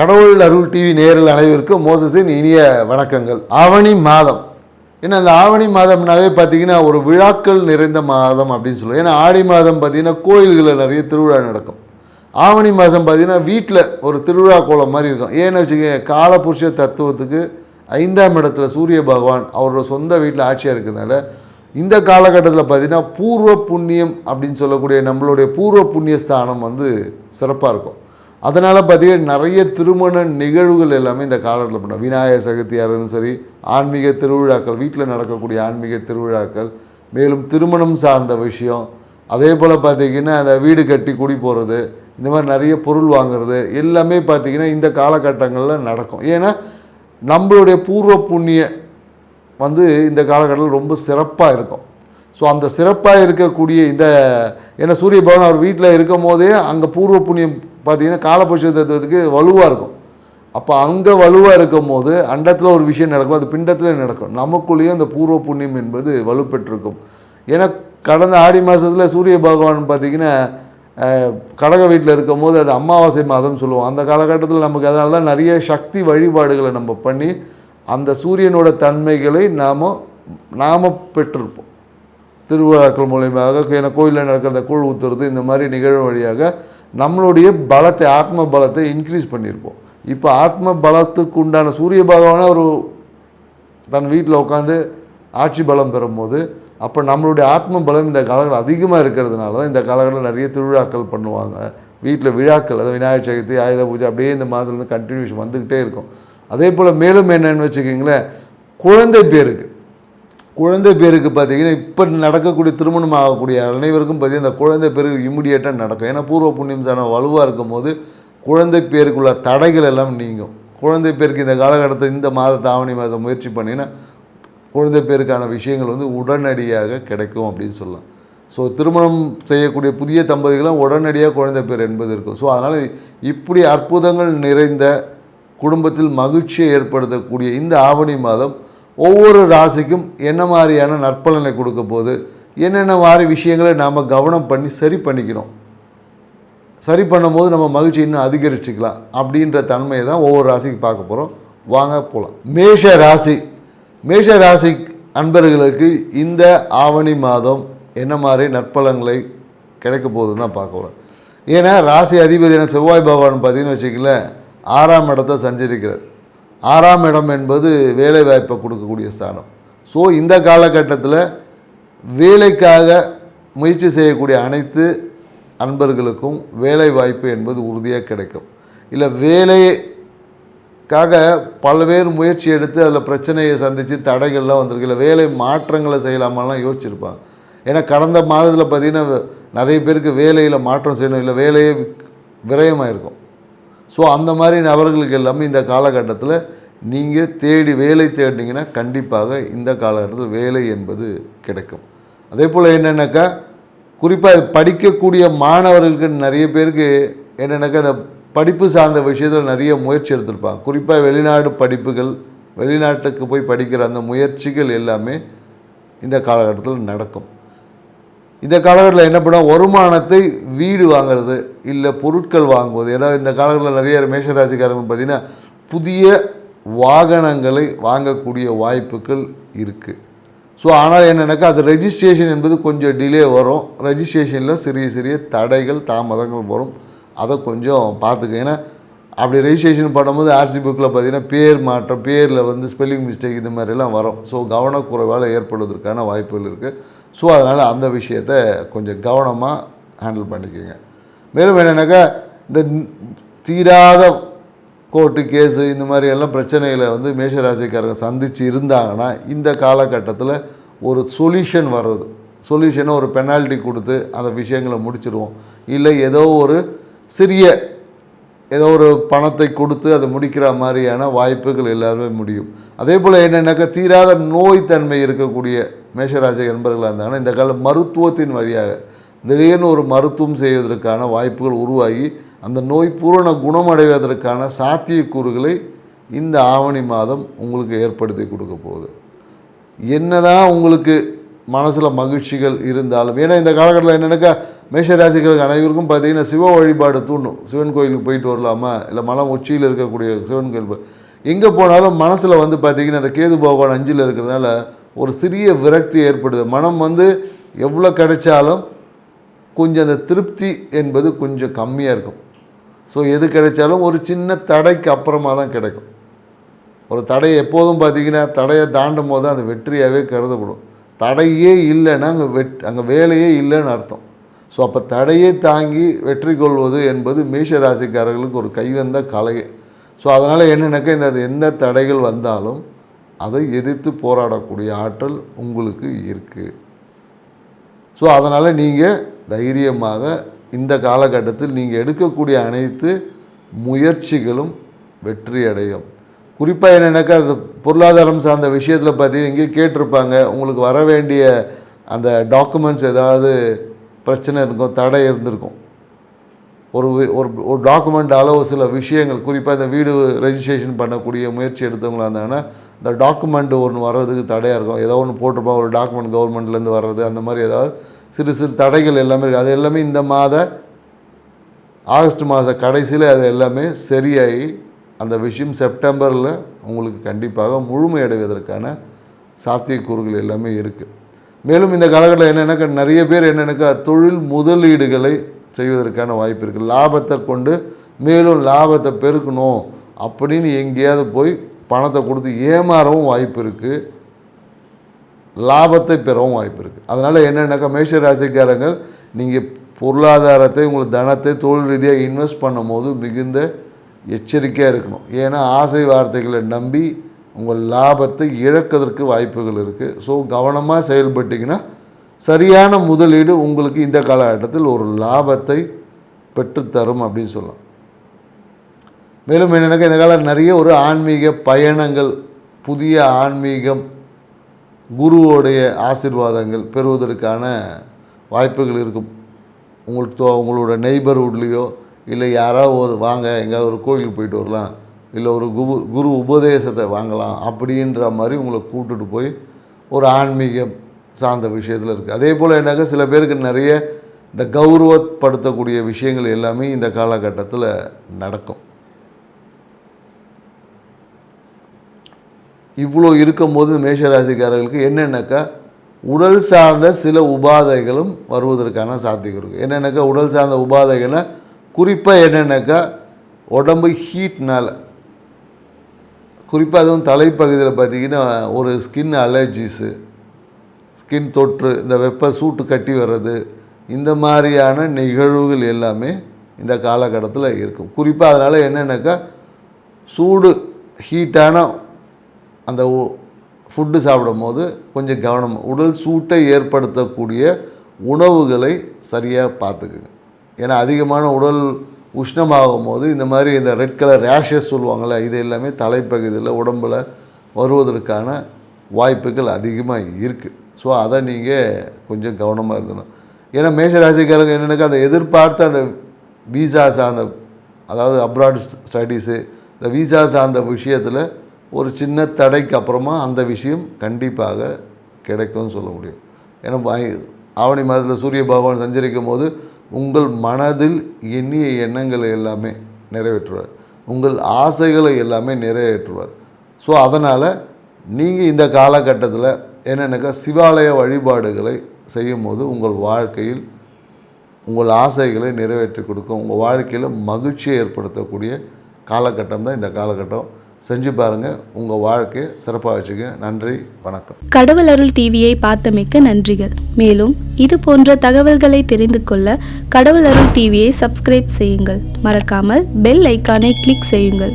கடவுள் அருள் டிவி நேரில் அனைவருக்கும் மோசஸின் இனிய வணக்கங்கள். ஆவணி மாதம். ஏன்னா அந்த ஆவணி மாதம்னாவே பார்த்தீங்கன்னா ஒரு விழாக்கள் நிறைந்த மாதம் அப்படின்னு சொல்லுவோம். ஏன்னா ஆடி மாதம் பார்த்தீங்கன்னா கோயில்களில் நிறைய திருவிழா நடக்கும். ஆவணி மாதம் பார்த்தீங்கன்னா வீட்டில் ஒரு திருவிழா கோலம் மாதிரி இருக்கும். ஏன்னு வச்சுக்கோங்க காலபுருஷ தத்துவத்துக்கு ஐந்தாம் இடத்துல சூரிய பகவான் அவரோட சொந்த வீட்டில் ஆட்சியாக இருக்கிறதுனால இந்த காலகட்டத்தில் பார்த்தீங்கன்னா பூர்வ புண்ணியம் அப்படின்னு சொல்லக்கூடிய நம்மளுடைய பூர்வ புண்ணிய ஸ்தானம் வந்து சிறப்பாக இருக்கும். அதனால் பார்த்தீங்கன்னா நிறைய திருமண நிகழ்வுகள் எல்லாமே இந்த காலத்தில் பண்ணோம் விநாயகர் சதுர்த்தியாக இருந்தாலும் சரி ஆன்மீக திருவிழாக்கள் வீட்டில் நடக்கக்கூடிய ஆன்மீக திருவிழாக்கள் மேலும் திருமணம் சார்ந்த விஷயம் அதே போல் பார்த்தீங்கன்னா அந்த வீடு கட்டி குடி போகிறது இந்த மாதிரி நிறைய பொருள் வாங்குறது எல்லாமே பார்த்திங்கன்னா இந்த காலகட்டங்களில் நடக்கும். ஏன்னா நம்மளுடைய பூர்வ புண்ணிய வந்து இந்த காலகட்டத்தில் ரொம்ப சிறப்பாக இருக்கும். ஸோ அந்த சிறப்பாக இருக்கக்கூடிய இந்த ஏன்னா சூரிய பகவான் அவர் வீட்டில் இருக்கும் போதே அங்கே பூர்வ புண்ணியம் பார்த்தீங்கன்னா காலபுருஷ தத்துவத்துக்கு வலுவாக இருக்கும். அப்போ அங்கே வலுவாக இருக்கும் போது அண்டத்தில் ஒரு விஷயம் நடக்கும் அது பிண்டத்தில் நடக்கும். நமக்குள்ளேயும் அந்த பூர்வ புண்ணியம் என்பது வலுப்பெற்றிருக்கும். ஏன்னா கடந்த ஆடி மாதத்தில் சூரிய பகவான் பார்த்திங்கன்னா கடக வீட்டில் இருக்கும் போது அது அமாவாசை மாதம் சொல்லுவோம். அந்த காலகட்டத்தில் நமக்கு அதனால தான் நிறைய சக்தி வழிபாடுகளை நம்ம பண்ணி அந்த சூரியனோட தன்மைகளை நாம் நாம் பெற்றிருப்போம். திருவிழாக்கள் மூலயமாக ஏன்னா கோயிலில் நடக்கிற கூழ் ஊற்றுறது இந்த மாதிரி நிகழ்வு வழியாக நம்மளுடைய பலத்தை ஆத்ம பலத்தை இன்க்ரீஸ் பண்ணியிருப்போம். இப்போ ஆத்ம பலத்துக்கு உண்டான சூரிய பகவானை ஒரு தன் வீட்டில் உட்காந்து ஆட்சி பலம் பெறும்போது அப்போ நம்மளுடைய ஆத்ம பலம் இந்த காலகட்டம் அதிகமாக இருக்கிறதுனால தான் இந்த காலகட்டத்தில் நிறைய திருவிழாக்கள் பண்ணுவாங்க. வீட்டில் விழாக்கள் அதாவது விநாயகர் சதுர்த்தி ஆயுத பூஜை அப்படியே இந்த மாதத்துலேருந்து கண்டினியூஷன் வந்துக்கிட்டே இருக்கும். அதே போல் மேலும் என்னன்னு வச்சுக்கிங்களேன் குழந்தை பேருக்கு. குழந்தை பேருக்கு பார்த்தீங்கன்னா இப்போ நடக்கக்கூடிய திருமணம் ஆகக்கூடிய அனைவருக்கும் பார்த்தீங்கன்னா அந்த குழந்தை பேருக்கு இம்மிடியேட்டாக நடக்கும். ஏன்னா பூர்வ புண்ணியம் சாணம் வலுவாக இருக்கும் போது குழந்தை பேருக்குள்ள தடைகள் எல்லாம் நீங்கும். குழந்தை பேருக்கு இந்த காலகட்டத்தில் இந்த மாதத்தை ஆவணி மாதம் முயற்சி பண்ணிங்கன்னா குழந்தை பேருக்கான விஷயங்கள் வந்து உடனடியாக கிடைக்கும் அப்படின்னு சொல்லலாம். ஸோ திருமணம் செய்யக்கூடிய புதிய தம்பதிகளும் உடனடியாக குழந்தை பேர் என்பது இருக்கும். ஸோ அதனால் இப்படி அற்புதங்கள் நிறைந்த குடும்பத்தில் மகிழ்ச்சியை ஏற்படுத்தக்கூடிய இந்த ஆவணி மாதம் ஒவ்வொரு ராசிக்கும் என்ன மாதிரியான நற்பலனை கொடுக்க போது என்னென்ன மாதிரி விஷயங்களை நாம் கவனம் பண்ணி சரி பண்ணிக்கணும் சரி பண்ணும்போது நம்ம மகிழ்ச்சி இன்னும் அதிகரிச்சுக்கலாம் அப்படின்ற தன்மையை தான் ஒவ்வொரு ராசிக்கு பார்க்க போகிறோம் வாங்க போகலாம் மேஷ ராசி. மேஷ ராசி அன்பர்களுக்கு இந்த ஆவணி மாதம் என்ன மாதிரி நற்பலங்களை கிடைக்க போகுதுன்னு தான் பார்க்க போகிறோம் ஏன்னா ராசி அதிபதியான செவ்வாய் பகவான் பார்த்தீங்கன்னு வச்சுக்கல ஆறாம் இடத்தை சஞ்சரிக்கிறார். ஆறாம் இடம் என்பது வேலை வாய்ப்பை கொடுக்கக்கூடிய ஸ்தானம். ஸோ இந்த காலகட்டத்தில் வேலைக்காக முயற்சி செய்யக்கூடிய அனைத்து அன்பர்களுக்கும் வேலை வாய்ப்பு என்பது உறுதியாக கிடைக்கும். இல்லை வேலைக்காக பல்வேறு முயற்சி எடுத்து அதில் பிரச்சனையை சந்தித்து தடைகள்லாம் வந்திருக்கு. இல்லை வேலை மாற்றங்களை செய்யலாமெல்லாம் யோசிச்சிருப்பாங்க. ஏன்னா கடந்த மாதத்தில் பார்த்திங்கன்னா நிறைய பேருக்கு வேலையில் மாற்றம் செய்யணும். இல்லை வேலையே விரயமாக இருக்கும் ஸோ அந்த மாதிரி நபர்களுக்கு எல்லாமே இந்த காலகட்டத்தில் நீங்கள் தேடி வேலை தேடினீங்கன்னா கண்டிப்பாக இந்த காலகட்டத்தில் வேலை என்பது கிடைக்கும். அதே போல் என்னென்னாக்கா குறிப்பாக படிக்கக்கூடிய மாணவர்களுக்கு நிறைய பேருக்கு என்னென்னாக்கா அந்த படிப்பு சார்ந்த விஷயத்தில் நிறைய முயற்சி எடுத்திருப்பாங்க. குறிப்பாக வெளிநாடு படிப்புகள் வெளிநாட்டுக்கு போய் படிக்கிற அந்த முயற்சிகள் எல்லாமே இந்த காலகட்டத்தில் நடக்கும். இந்த காலகட்டத்தில் என்ன பண்ணால் வருமானத்தை வீடு வாங்குறது இல்லை பொருட்கள் வாங்குவது. ஏன்னா இந்த காலகட்டத்தில் நிறைய மேஷராசிக்காரங்க பார்த்திங்கன்னா புதிய வாகனங்களை வாங்கக்கூடிய வாய்ப்புகள் இருக்குது ஸோ ஆனால் என்னென்னாக்கா அது ரெஜிஸ்ட்ரேஷன் என்பது கொஞ்சம் டிலே வரும். ரெஜிஸ்ட்ரேஷனில் சிறிய சிறிய தடைகள் தாமதங்கள் வரும். அதை கொஞ்சம் பார்த்துக்க. ஏன்னா அப்படி ரெஜிஸ்ட்ரேஷன் பண்ணும்போது ஆர்சி புக்கில் பார்த்தீங்கன்னா பேர் மாற்றம் பேரில் வந்து ஸ்பெல்லிங் மிஸ்டேக் இந்த மாதிரிலாம் வரும். ஸோ கவனக்குறைவால் ஏற்படுவதற்கான வாய்ப்புகள் இருக்குது ஸோ அதனால் அந்த விஷயத்தை கொஞ்சம் கவனமாக ஹேண்டில் பண்ணிக்கோங்க. மேலும் என்னென்னாக்கா இந்த தீராத கோர்ட்டு கேஸு இந்த மாதிரி எல்லாம் பிரச்சனைகளை வந்து மேஷராசிக்காரங்க சந்தித்து இருந்தாங்கன்னா இந்த காலகட்டத்தில் ஒரு சொல்யூஷன் வர்றது. சொல்யூஷனை ஒரு பெனால்ட்டி கொடுத்து அந்த விஷயங்களை முடிச்சிடுவோம் இல்லை ஏதோ ஒரு சிறிய ஏதோ ஒரு பணத்தை கொடுத்து அதை முடிக்கிற மாதிரியான வாய்ப்புகள் எல்லாருமே முடியும். அதே போல் என்னென்னாக்கா தீராத நோய் தன்மை இருக்கக்கூடிய மேஷராசி என்பர்களாக இருந்தாங்கன்னா இந்த கால மருத்துவத்தின் வழியாக திடீர்னு ஒரு மருத்துவம் செய்வதற்கான வாய்ப்புகள் உருவாகி அந்த நோய் பூரண குணமடைவதற்கான சாத்தியக்கூறுகளை இந்த ஆவணி மாதம் உங்களுக்கு ஏற்படுத்தி கொடுக்க போகுது. என்னதான் உங்களுக்கு மனசில் மகிழ்ச்சிகள் இருந்தாலும். ஏன்னா இந்த காலகட்டத்தில் என்னென்னாக்கா மேஷராசிகளுக்கு அனைவருக்கும் பார்த்தீங்கன்னா சிவ வழிபாடு தூண்டும். சிவன் கோயிலுக்கு போயிட்டு வரலாமா? இல்லை மலம் உச்சியில் இருக்கக்கூடிய சிவன் கோயில் எங்கே போனாலும் மனசில் வந்து பார்த்தீங்கன்னா அந்த கேது பகவான் அஞ்சில் இருக்கிறதுனால ஒரு சிறிய விரக்தி ஏற்படுது. மனம் வந்து எவ்வளோ கிடைச்சாலும் கொஞ்சம் அந்த திருப்தி என்பது கொஞ்சம் கம்மியாக இருக்கும். ஸோ எது கிடைச்சாலும் ஒரு சின்ன தடைக்கு அப்புறமா தான் கிடைக்கும். ஒரு தடை எப்போதும் பார்த்தீங்கன்னா தடையை தாண்டும் போது தான் அது வெற்றியாகவே கருதப்படும். தடையே இல்லைன்னா அங்கே வெட் அங்கே வேலையே இல்லைன்னு அர்த்தம். ஸோ அப்போ தடையை தாங்கி வெற்றி கொள்வது என்பது மேஷ ராசிக்காரர்களுக்கு ஒரு கைவந்த கலை. ஸோ அதனால் என்னென்னாக்கா இந்த எந்த தடைகள் வந்தாலும் அதை எதிர்த்து போராடக்கூடிய ஆற்றல் உங்களுக்கு இருக்குது ஸோ அதனால் நீங்கள் தைரியமாக இந்த காலகட்டத்தில் நீங்கள் எடுக்கக்கூடிய அனைத்து முயற்சிகளும் வெற்றி அடையும் குறிப்பாக என்னென்னாக்கா அது பொருளாதாரம் சார்ந்த விஷயத்தில் பார்த்தீங்கன்னா எங்கேயும் கேட்டிருப்பாங்க உங்களுக்கு வர வேண்டிய அந்த டாக்குமெண்ட்ஸ் ஏதாவது பிரச்சனை இருக்கும் தடை இருந்திருக்கும். ஒரு ஒரு ஒரு டாக்குமெண்ட் ஒரு சில விஷயங்கள் குறிப்பாக இந்த வீடு ரெஜிஸ்ட்ரேஷன் பண்ணக்கூடிய முயற்சி எடுத்தவங்களாக இருந்தாங்கன்னா இந்த டாக்குமெண்ட் ஒன்று வர்றதுக்கு தடையாக இருக்கும். ஏதோ ஒன்று போட்டிருப்பாங்க ஒரு டாக்குமெண்ட் கவர்மெண்ட்லேருந்து வர்றது அந்த மாதிரி ஏதாவது சிறு சிறு தடைகள் எல்லாமே இருக்குது அது எல்லாமே இந்த மாத ஆகஸ்ட் மாத கடைசியில் அது எல்லாமே சரியாகி அந்த விஷயம் செப்டம்பரில் உங்களுக்கு கண்டிப்பாக முழுமையடைவதற்கான சாத்தியக்கூறுகள் எல்லாமே இருக்குது மேலும் இந்த காலகட்டத்தில் என்னென்னாக்கா நிறைய பேர் என்னென்னாக்கா தொழில் முதலீடுகளை செய்வதற்கான வாய்ப்பு இருக்குது லாபத்தை கொண்டு மேலும் லாபத்தை பெருக்கணும் அப்படின்னு எங்கேயாவது போய் பணத்தை கொடுத்து ஏமாறவும் வாய்ப்பு இருக்குது லாபத்தை பெறவும் வாய்ப்பு இருக்குது அதனால் என்னென்னாக்கா மேஷ ராசிக்காரங்கள் நீங்கள் பொருளாதாரத்தை உங்களுக்கு தனத்தை தொழில் ரீதியாக இன்வெஸ்ட் பண்ணும்போது மிகுந்த எச்சரிக்கையாக இருக்கணும். ஏன்னா ஆசை வார்த்தைகளை நம்பி உங்கள் லாபத்தை இழக்கிறதுக்கு வாய்ப்புகள் இருக்குது ஸோ கவனமாக செயல்பட்டிங்கன்னா சரியான முதலீடு உங்களுக்கு இந்த காலகட்டத்தில் ஒரு லாபத்தை பெற்றுத்தரும் அப்படின்னு சொல்லலாம். மேலும் என்னென்னாக்கா இந்த காலம் நிறைய ஒரு ஆன்மீக பயணங்கள் புதிய ஆன்மீகம் குருவோடைய ஆசீர்வாதங்கள் பெறுவதற்கான வாய்ப்புகள் இருக்கும். உங்களுக்கு உங்களோட நெய்பர்ஹுட்லேயோ இல்லை யாராவது ஒரு வாங்க எங்கேயாவது ஒரு கோயிலுக்கு போயிட்டு வரலாம் இல்லை ஒரு குரு குரு உபதேசத்தை வாங்கலாம் அப்படின்ற மாதிரி உங்களை கூப்பிட்டுட்டு போய் ஒரு ஆன்மீகம் சார்ந்த விஷயத்தில் இருக்குது அதே போல் என்னக்கா சில பேருக்கு நிறைய இந்த கௌரவப்படுத்தக்கூடிய விஷயங்கள் எல்லாமே இந்த காலகட்டத்தில் நடக்கும். இவ்வளோ இருக்கும்போது மேஷராசிக்காரர்களுக்கு என்னென்னாக்கா உடல் சார்ந்த சில உபாதைகளும் வருவதற்கான சாத்தியம் இருக்குது என்னென்னாக்கா உடல் சார்ந்த உபாதைகளை குறிப்பாக என்னென்னாக்கா உடம்பு ஹீட்னால் குறிப்பாக அதுவும் தலைப்பகுதியில் பார்த்தீங்கன்னா ஒரு ஸ்கின் அலர்ஜிஸு ஸ்கின் தொற்று இந்த வெப்ப சூட்டு கட்டி வர்றது இந்த மாதிரியான நிகழ்வுகள் எல்லாமே இந்த காலகட்டத்தில் இருக்கும். குறிப்பாக அதனால் என்னென்னாக்கா சூடு ஹீட்டான அந்த ஃபுட்டு சாப்பிடும்போது கொஞ்சம் கவனம் உடல் சூட்டை ஏற்படுத்தக்கூடிய உணவுகளை சரியாக பார்த்துக்குங்க. ஏன்னா அதிகமான உடல் உஷ்ணமாகும் போது இந்த மாதிரி இந்த ரெட் கலர் ரேஷஸ் சொல்லுவாங்கள்ல இது எல்லாமே தலைப்பகுதியில் உடம்பில் வருவதற்கான வாய்ப்புகள் அதிகமாக இருக்குது ஸோ அதை நீங்கள் கொஞ்சம் கவனமாக இருந்தணும் ஏன்னா மேஷராசிக்காரங்க என்னென்னாக்கா அந்த எதிர்பார்த்த அந்த வீசா சார்ந்த அதாவது அப்ராட் ஸ்டடீஸு இந்த வீசா சார்ந்த விஷயத்தில் ஒரு சின்ன தடைக்கு அப்புறமா அந்த விஷயம் கண்டிப்பாக கிடைக்கும்னு சொல்ல முடியும். ஏன்னா ஆவணி மாதத்தில் சூரிய பகவான் சஞ்சரிக்கும் போது உங்கள் மனதில் எண்ணிய எண்ணங்களை எல்லாமே நிறைவேற்றுவார். உங்கள் ஆசைகளை எல்லாமே நிறைவேற்றுவார். ஸோ அதனால் நீங்கள் இந்த காலகட்டத்தில் என்னென்னாக்கா சிவாலய வழிபாடுகளை செய்யும்போது உங்கள் வாழ்க்கையில் உங்கள் ஆசைகளை நிறைவேற்றி கொடுக்கும். உங்கள் வாழ்க்கையில் மகிழ்ச்சியை ஏற்படுத்தக்கூடிய காலகட்டம் தான் இந்த காலகட்டம். செஞ்சு பாருங்கள் உங்கள் வாழ்க்கையை சிறப்பாக வச்சுக்க. நன்றி வணக்கம். கடவுள் அருள் டிவியை பார்த்தமைக்க நன்றிகள். மேலும் இது போன்ற தகவல்களை தெரிந்து கொள்ள கடவுள் அருள் டிவியை சப்ஸ்கிரைப் செய்யுங்கள். மறக்காமல் பெல் ஐக்கானை கிளிக் செய்யுங்கள்.